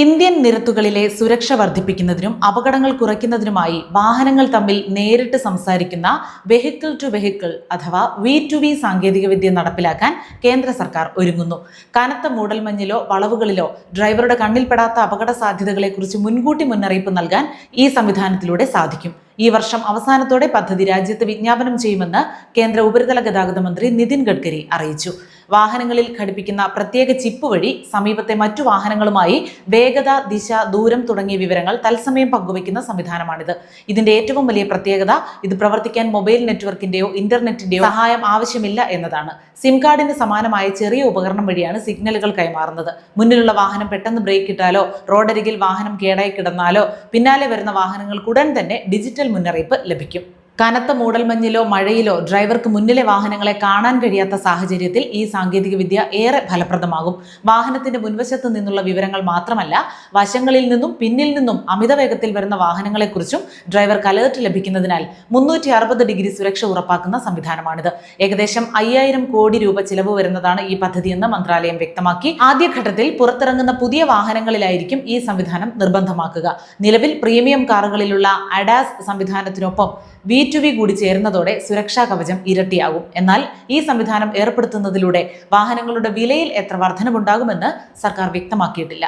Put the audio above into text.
Indian നിരത്തുകളിലെ സുരക്ഷ വർദ്ധിപ്പിക്കുന്നതിനും അപകടങ്ങൾ കുറയ്ക്കുന്നതിനുമായി വാഹനങ്ങൾ തമ്മിൽ നേരിട്ട് സംസാരിക്കുന്ന വെഹിക്കിൾ ടു വെഹിക്കിൾ അഥവാ വി ടു വി സാങ്കേതികവിദ്യ നടപ്പിലാക്കാൻ കേന്ദ്ര സർക്കാർ ഒരുങ്ങുന്നു. കനത്ത മൂടൽമഞ്ഞിലോ വളവുകളിലോ ഡ്രൈവറുടെ കണ്ണിൽപ്പെടാത്ത അപകട സാധ്യതകളെക്കുറിച്ച് മുൻകൂട്ടി മുന്നറിയിപ്പ് നൽകാൻ ഈ സംവിധാനത്തിലൂടെ സാധിക്കും. ഈ വർഷം അവസാനത്തോടെ പദ്ധതി രാജ്യത്ത് വിജ്ഞാപനം ചെയ്യുമെന്ന് കേന്ദ്ര ഉപരിതല ഗതാഗത മന്ത്രി നിതിൻ ഗഡ്കരി അറിയിച്ചു. വാഹനങ്ങളിൽ ഘടിപ്പിക്കുന്ന പ്രത്യേക ചിപ്പ് വഴി സമീപത്തെ മറ്റു വാഹനങ്ങളുമായി വേഗത ദിശ ദൂരം തുടങ്ങിയ വിവരങ്ങൾ തത്സമയം പങ്കുവയ്ക്കുന്ന സംവിധാനമാണിത്. ഇതിന്റെ ഏറ്റവും വലിയ പ്രത്യേകത ഇത് പ്രവർത്തിക്കാൻ മൊബൈൽ നെറ്റ്വർക്കിന്റെയോ ഇന്റർനെറ്റിന്റെയോ സഹായം ആവശ്യമില്ല എന്നതാണ്. സിം കാർഡിന് സമാനമായ ചെറിയ ഉപകരണം വഴിയാണ് സിഗ്നലുകൾ കൈമാറുന്നത്. മുന്നിലുള്ള വാഹനം പെട്ടെന്ന് ബ്രേക്ക് ഇട്ടാലോ റോഡരികിൽ വാഹനം കേടായി കിടന്നാലോ പിന്നാലെ വരുന്ന വാഹനങ്ങൾക്ക് ഉടൻ തന്നെ ഡിജിറ്റൽ മുന്നറിയിപ്പ് ലഭിക്കും. കനത്ത മൂടൽമഞ്ഞിലോ മഴയിലോ ഡ്രൈവർക്ക് മുന്നിലെ വാഹനങ്ങളെ കാണാൻ കഴിയാത്ത സാഹചര്യത്തിൽ ഈ സാങ്കേതികവിദ്യ ഏറെ ഫലപ്രദമാകും. വാഹനത്തിന്റെ മുൻവശത്ത് നിന്നുള്ള വിവരങ്ങൾ മാത്രമല്ല വശങ്ങളിൽ നിന്നും പിന്നിൽ നിന്നും അമിത വേഗത്തിൽ വരുന്ന വാഹനങ്ങളെക്കുറിച്ചും ഡ്രൈവർക്ക് അലേർട്ട് ലഭിക്കുന്നതിനാൽ മുന്നൂറ്റി അറുപത് ഡിഗ്രി സുരക്ഷ ഉറപ്പാക്കുന്ന സംവിധാനമാണിത്. ഏകദേശം അയ്യായിരം കോടി രൂപ ചിലവ് വരുന്നതാണ് ഈ പദ്ധതിയെന്ന് മന്ത്രാലയം വ്യക്തമാക്കി. ആദ്യഘട്ടത്തിൽ പുറത്തിറങ്ങുന്ന പുതിയ വാഹനങ്ങളിലായിരിക്കും ഈ സംവിധാനം നിർബന്ധമാക്കുക. നിലവിൽ പ്രീമിയം കാറുകളിലുള്ള അഡാസ് സംവിധാനത്തിനൊപ്പം വി ടു വി കൂടി ചേരുന്നതോടെ സുരക്ഷാ കവചം ഇരട്ടിയാകും. എന്നാൽ ഈ സംവിധാനം ഏർപ്പെടുത്തുന്നതിലൂടെ വാഹനങ്ങളുടെ വിലയിൽ എത്ര വർധനവുണ്ടാകുമെന്ന് സർക്കാർ വ്യക്തമാക്കിയിട്ടില്ല.